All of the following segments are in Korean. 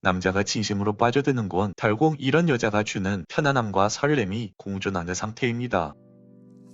남자가 진심으로 빠져드는 건 결국 이런 여자가 주는 편안함과 설렘이 공존하는 상태입니다.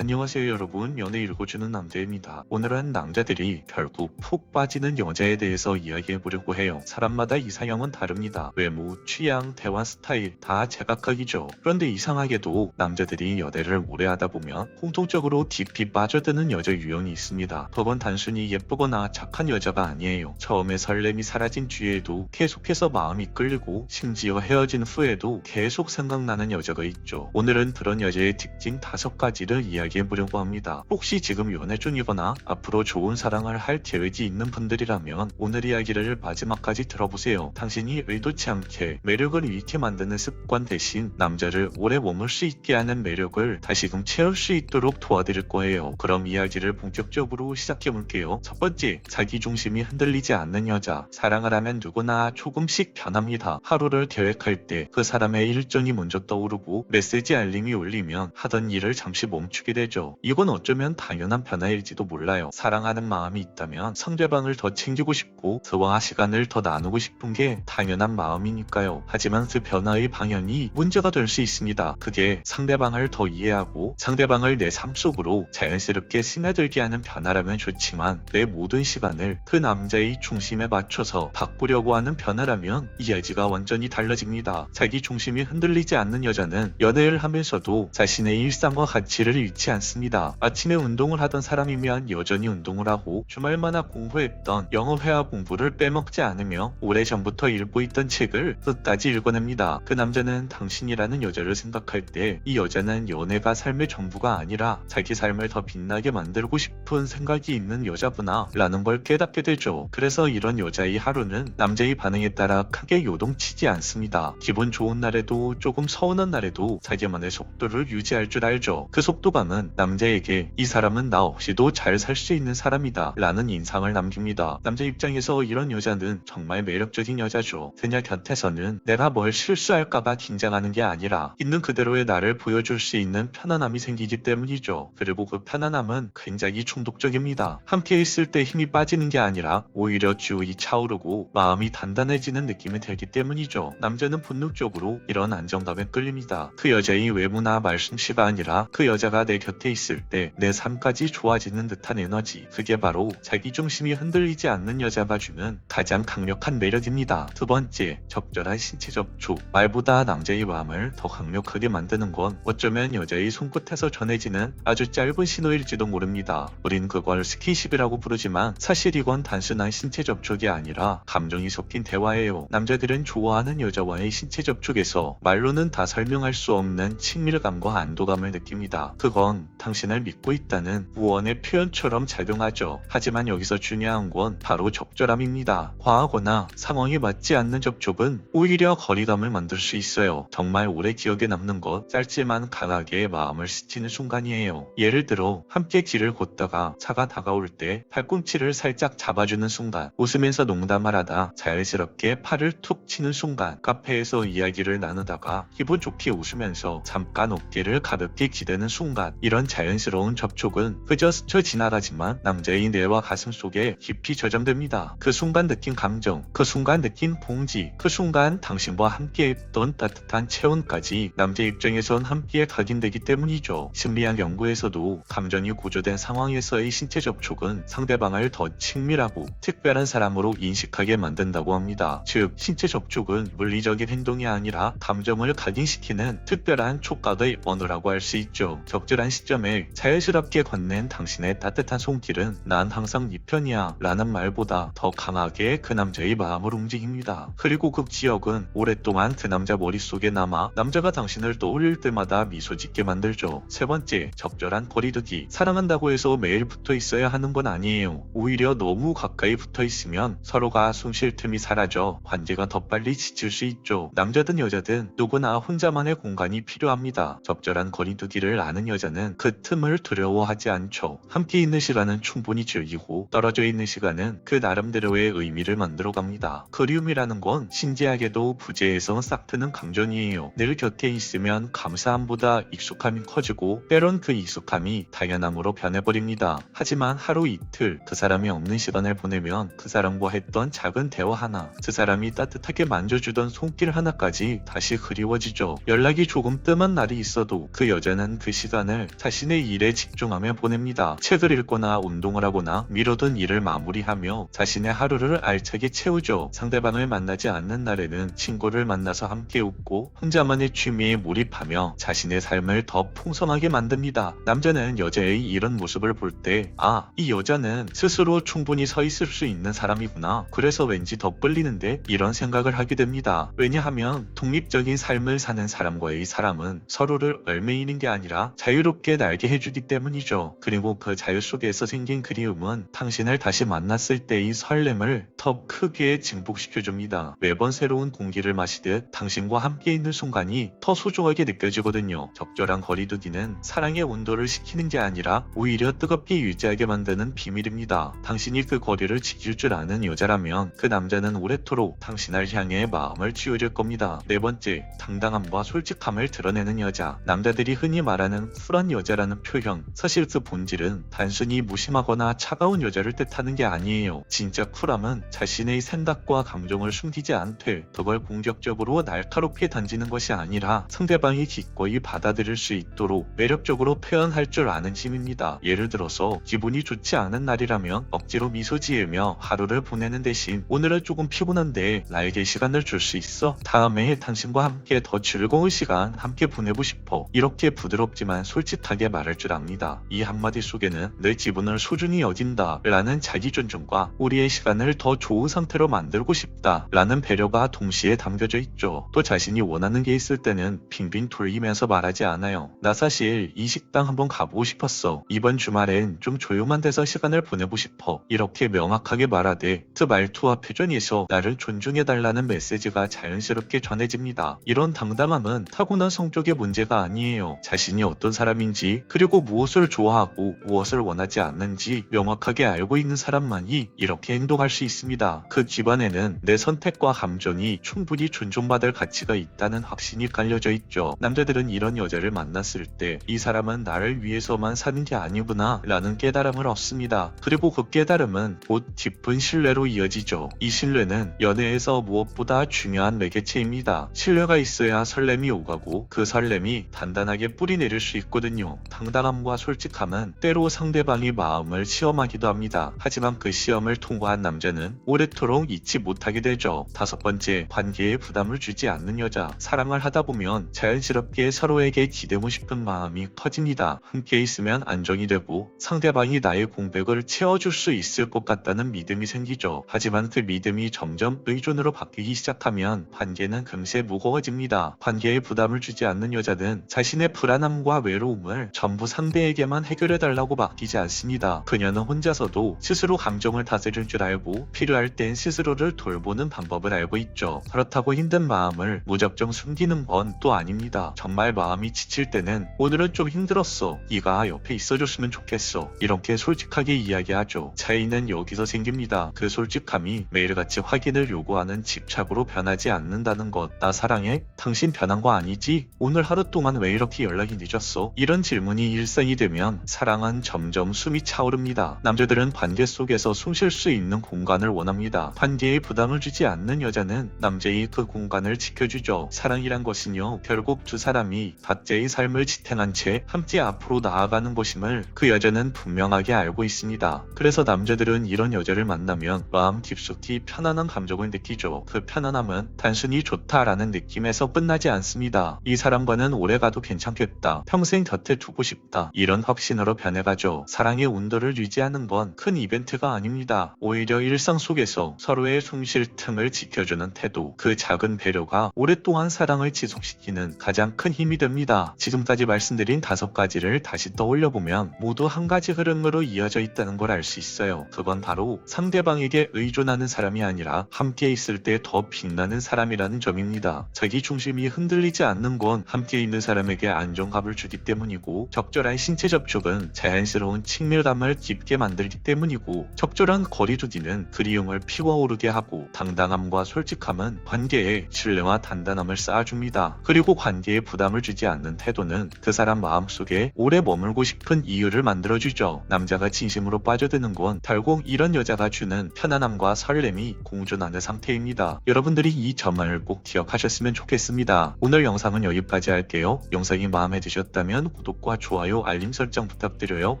안녕하세요 여러분 연애 읽어주는 남자입니다. 오늘은 남자들이 결국 푹 빠지는 여자에 대해서 이야기해보려고 해요. 사람마다 이상형은 다릅니다. 외모, 취향, 대화 스타일 다 제각각이죠. 그런데 이상하게도 남자들이 연애를 오래 하다 보면 공통적으로 깊이 빠져드는 여자 유형이 있습니다. 그건 단순히 예쁘거나 착한 여자가 아니에요. 처음에 설렘이 사라진 뒤에도 계속해서 마음이 끌리고 심지어 헤어진 후에도 계속 생각나는 여자가 있죠. 오늘은 그런 여자의 특징 다섯 가지를 이야기 해 보려고 합니다. 혹시 지금 연애 중이거나 앞으로 좋은 사랑을 할 계획이 있는 분들이라면 오늘 이야기를 마지막까지 들어보세요. 당신이 의도치 않게 매력을 잃게 만드는 습관 대신 남자를 오래 머물 수 있게 하는 매력을 다시금 채울 수 있도록 도와드릴 거예요. 그럼 이야기를 본격적으로 시작해 볼게요. 첫 번째, 자기 중심이 흔들리지 않는 여자. 사랑을 하면 누구나 조금씩 변합니다. 하루를 계획할 때 그 사람의 일정이 먼저 떠오르고 메시지 알림이 울리면 하던 일을 잠시 멈추게 되죠. 이건 어쩌면 당연한 변화일지도 몰라요. 사랑하는 마음이 있다면 상대방을 더 챙기고 싶고 그와 시간을 더 나누고 싶은 게 당연한 마음이니까요. 하지만 그 변화의 방향이 문제가 될 수 있습니다. 그게 상대방을 더 이해하고 상대방을 내 삶 속으로 자연스럽게 스며들게 하는 변화라면 좋지만 내 모든 시간을 그 남자의 중심에 맞춰서 바꾸려고 하는 변화라면 이야기가 완전히 달라집니다. 자기 중심이 흔들리지 않는 여자는 연애를 하면서도 자신의 일상과 가치를 잃지 않습니다. 아침에 운동을 하던 사람이면 여전히 운동을 하고 주말마다 공부했던 영어 회화 공부를 빼먹지 않으며 오래전부터 읽고 있던 책을 끝까지 읽어냅니다. 그 남자는 당신이라는 여자를 생각할 때 이 여자는 연애가 삶의 전부가 아니라 자기 삶을 더 빛나게 만들고 싶은 생각이 있는 여자구나 라는 걸 깨닫게 되죠. 그래서 이런 여자의 하루는 남자의 반응에 따라 크게 요동치지 않습니다. 기분 좋은 날에도 조금 서운한 날에도 자기만의 속도를 유지할 줄 알죠. 그 속도감 은 남자에게 이 사람은 나 없이도 잘 살 수 있는 사람이다 라는 인상을 남깁니다. 남자 입장에서 이런 여자는 정말 매력적인 여자죠. 그녀 곁에서는 내가 뭘 실수할까봐 긴장하는 게 아니라 있는 그대로의 나를 보여줄 수 있는 편안함이 생기기 때문이죠. 그리고 그 편안함은 굉장히 중독적입니다. 함께 있을 때 힘이 빠지는 게 아니라 오히려 기운이 차오르고 마음이 단단해지는 느낌이 들기 때문이죠. 남자는 본능적으로 이런 안정감에 끌립니다. 그 여자의 외모나 말솜씨가 아니라 그 여자가 내 곁에 있을 때 내 삶까지 좋아지는 듯한 에너지. 그게 바로 자기 중심이 흔들리지 않는 여자가 주는 가장 강력한 매력입니다. 두 번째, 적절한 신체 접촉. 말보다 남자의 마음을 더 강력하게 만드는 건 어쩌면 여자의 손끝에서 전해지는 아주 짧은 신호일지도 모릅니다. 우린 그걸 스킨십이라고 부르지만 사실 이건 단순한 신체 접촉이 아니라 감정이 섞인 대화예요. 남자들은 좋아하는 여자와의 신체 접촉에서 말로는 다 설명할 수 없는 친밀감과 안도감을 느낍니다. 그건 당신을 믿고 있다는 무언의 표현처럼 작용하죠. 하지만 여기서 중요한 건 바로 적절함입니다. 과하거나 상황에 맞지 않는 접촉은 오히려 거리감을 만들 수 있어요. 정말 오래 기억에 남는 것 짧지만 강하게 마음을 스치는 순간이에요. 예를 들어 함께 길을 걷다가 차가 다가올 때 팔꿈치를 살짝 잡아주는 순간 웃으면서 농담을 하다 자연스럽게 팔을 툭 치는 순간 카페에서 이야기를 나누다가 기분 좋게 웃으면서 잠깐 어깨를 가볍게 기대는 순간 이런 자연스러운 접촉은 그저 스쳐 지나가지만 남자의 뇌와 가슴 속에 깊이 저장됩니다. 그 순간 느낀 감정, 그 순간 느낀 봉지, 그 순간 당신과 함께 했던 따뜻한 체온까지 남자 입장에선 함께 각인되기 때문이죠. 심리학 연구에서도 감정이 고조된 상황에서의 신체 접촉은 상대방을 더 친밀하고 특별한 사람으로 인식하게 만든다고 합니다. 즉, 신체 접촉은 물리적인 행동이 아니라 감정을 각인시키는 특별한 촉각의 언어라고 할 수 있죠. 적절한 시점에 자연스럽게 건넨 당신의 따뜻한 손길은 난 항상 네 편이야 라는 말보다 더 강하게 그 남자의 마음을 움직입니다. 그리고 그 기억은 오랫동안 그 남자 머릿속에 남아 남자가 당신을 떠올릴 때마다 미소 짓게 만들죠. 세 번째, 적절한 거리두기. 사랑한다고 해서 매일 붙어 있어야 하는 건 아니에요. 오히려 너무 가까이 붙어 있으면 서로가 숨 쉴 틈이 사라져 관계가 더 빨리 지칠 수 있죠. 남자든 여자든 누구나 혼자만의 공간이 필요합니다. 적절한 거리두기를 아는 여자는 남자는 그 틈을 두려워하지 않죠. 함께 있는 시간은 충분히 즐기고 떨어져 있는 시간은 그 나름대로의 의미를 만들어 갑니다. 그리움이라는 건 신기하게도 부재에서 싹트는 강전이에요. 늘 곁에 있으면 감사함보다 익숙함이 커지고 때론 그 익숙함이 당연함으로 변해버립니다. 하지만 하루 이틀 그 사람이 없는 시간을 보내면 그 사람과 했던 작은 대화 하나, 그 사람이 따뜻하게 만져주던 손길 하나까지 다시 그리워지죠. 연락이 조금 뜸한 날이 있어도 그 여자는 그 시간을 자신의 일에 집중하며 보냅니다. 책을 읽거나 운동을 하거나 미뤄둔 일을 마무리하며 자신의 하루를 알차게 채우죠. 상대방을 만나지 않는 날에는 친구를 만나서 함께 웃고 혼자만의 취미에 몰입하며 자신의 삶을 더 풍성하게 만듭니다. 남자는 여자의 이런 모습을 볼 때, 아, 이 여자는 스스로 충분히 서 있을 수 있는 사람이구나. 그래서 왠지 더 끌리는데 이런 생각을 하게 됩니다. 왜냐하면 독립적인 삶을 사는 사람과의 사람은 서로를 얽매이는 게 아니라 자유 롭게 날게 해주기 때문이죠. 그리고 그 자유 속에서 생긴 그리움은 당신을 다시 만났을 때의 설렘을 더 크게 증폭시켜줍니다. 매번 새로운 공기를 마시듯 당신과 함께 있는 순간이 더 소중하게 느껴지거든요. 적절한 거리두기는 사랑의 온도를 식히는 게 아니라 오히려 뜨겁게 유지하게 만드는 비밀입니다. 당신이 그 거리를 지킬 줄 아는 여자라면 그 남자는 오래도록 당신을 향해 마음을 치우릴 겁니다. 네 번째, 당당함과 솔직함을 드러내는 여자. 남자들이 흔히 말하는 쿨한 여자라는 표현. 사실 그 본질은 단순히 무심하거나 차가운 여자를 뜻하는 게 아니에요. 진짜 쿨함은 자신의 생각과 감정을 숨기지 않되 그걸 공격적으로 날카롭게 던지는 것이 아니라 상대방이 기꺼이 받아들일 수 있도록 매력적으로 표현할 줄 아는 힘입니다. 예를 들어서 기분이 좋지 않은 날이라면 억지로 미소 지으며 하루를 보내는 대신 오늘은 조금 피곤한데 나에게 시간을 줄 수 있어? 다음에 당신과 함께 더 즐거운 시간 함께 보내고 싶어. 이렇게 부드럽지만 솔직 하게 말할 줄 압니다. 이 한마디 속에는 내 기분을 소중히 여긴다 라는 자기 존중과 우리의 시간을 더 좋은 상태로 만들고 싶다 라는 배려가 동시에 담겨져 있죠. 또 자신이 원하는 게 있을 때는 빙빙 돌리면서 말하지 않아요. 나 사실 이 식당 한번 가보고 싶었어. 이번 주말엔 좀 조용한 데서 시간을 보내고 싶어. 이렇게 명확하게 말하되 그 말투와 표정에서 나를 존중해달라는 메시지가 자연스럽게 전해집니다. 이런 당당함은 타고난 성격의 문제가 아니에요. 자신이 어떤 사람 인지 그리고 무엇을 좋아하고 무엇을 원하지 않는지 명확하게 알고 있는 사람만이 이렇게 행동할 수 있습니다. 그 기반에는 내 선택과 감정이 충분히 존중받을 가치가 있다는 확신이 깔려져 있죠. 남자들은 이런 여자를 만났을 때 이 사람은 나를 위해서만 사는 게 아니구나 라는 깨달음을 얻습니다. 그리고 그 깨달음은 곧 깊은 신뢰로 이어지죠. 이 신뢰는 연애에서 무엇보다 중요한 매개체입니다. 신뢰가 있어야 설렘이 오가고 그 설렘이 단단하게 뿌리 내릴 수 있거든요. 당당함과 솔직함은 때로 상대방의 마음을 시험하기도 합니다. 하지만 그 시험을 통과한 남자는 오래도록 잊지 못하게 되죠. 다섯 번째, 관계에 부담을 주지 않는 여자. 사랑을 하다 보면 자연스럽게 서로에게 기대고 싶은 마음이 커집니다. 함께 있으면 안정이 되고 상대방이 나의 공백을 채워줄 수 있을 것 같다는 믿음이 생기죠. 하지만 그 믿음이 점점 의존으로 바뀌기 시작하면 관계는 금세 무거워집니다. 관계에 부담을 주지 않는 여자는 자신의 불안함과 외로움 을 전부 상대에게만 해결해달라고 맡기지 않습니다. 그녀는 혼자서도 스스로 감정을 다스릴 줄 알고 필요할 땐 스스로를 돌보는 방법을 알고 있죠. 그렇다고 힘든 마음을 무작정 숨기는 건 또 아닙니다. 정말 마음이 지칠 때는 오늘은 좀 힘들었어. 네가 옆에 있어줬으면 좋겠어. 이렇게 솔직하게 이야기하죠. 차이는 여기서 생깁니다. 그 솔직함이 매일같이 확인을 요구하는 집착으로 변하지 않는다는 것. 나 사랑해? 당신 변한 거 아니지? 오늘 하루 동안 왜 이렇게 연락이 늦었어? 이런 질문이 일상이 되면 사랑은 점점 숨이 차오릅니다. 남자들은 관계 속에서 숨 쉴 수 있는 공간을 원합니다. 관계에 부담을 주지 않는 여자는 남자의 그 공간을 지켜주죠. 사랑이란 것은요, 결국 두 사람이 각자의 삶을 지탱한 채 함께 앞으로 나아가는 것임을 그 여자는 분명하게 알고 있습니다. 그래서 남자들은 이런 여자를 만나면 마음 깊숙이 편안한 감정을 느끼죠. 그 편안함은 단순히 좋다라는 느낌에서 끝나지 않습니다. 이 사람과는 오래 가도 괜찮겠다. 평생 곁에 두고 싶다. 이런 확신으로 변해가죠. 사랑의 온도를 유지하는 건 큰 이벤트가 아닙니다. 오히려 일상 속에서 서로의 숨쉴 틈을 지켜주는 태도, 그 작은 배려가 오랫동안 사랑을 지속시키는 가장 큰 힘이 됩니다. 지금까지 말씀드린 다섯 가지를 다시 떠올려 보면 모두 한 가지 흐름으로 이어져 있다는 걸 알 수 있어요. 그건 바로 상대방에게 의존하는 사람이 아니라 함께 있을 때 더 빛나는 사람이라는 점입니다. 자기 중심이 흔들리지 않는 건 함께 있는 사람에게 안정감을 주기 때문입니다. 때문이고 적절한 신체 접촉은 자연스러운 친밀감을 깊게 만들기 때문이고 적절한 거리 두기는 그리움을 피워오르게 하고 당당함과 솔직함은 관계에 신뢰와 단단함을 쌓아줍니다. 그리고 관계에 부담을 주지 않는 태도는 그 사람 마음속에 오래 머물고 싶은 이유를 만들어주죠. 남자가 진심으로 빠져드는 건 결국 이런 여자가 주는 편안함과 설렘이 공존하는 상태입니다. 여러분들이 이 점을 꼭 기억하셨으면 좋겠습니다. 오늘 영상은 여기까지 할게요. 영상이 마음에 드셨다면 구독과 좋아요, 알림 설정 부탁드려요.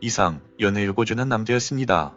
이상 연애 읽어주는 남자였습니다.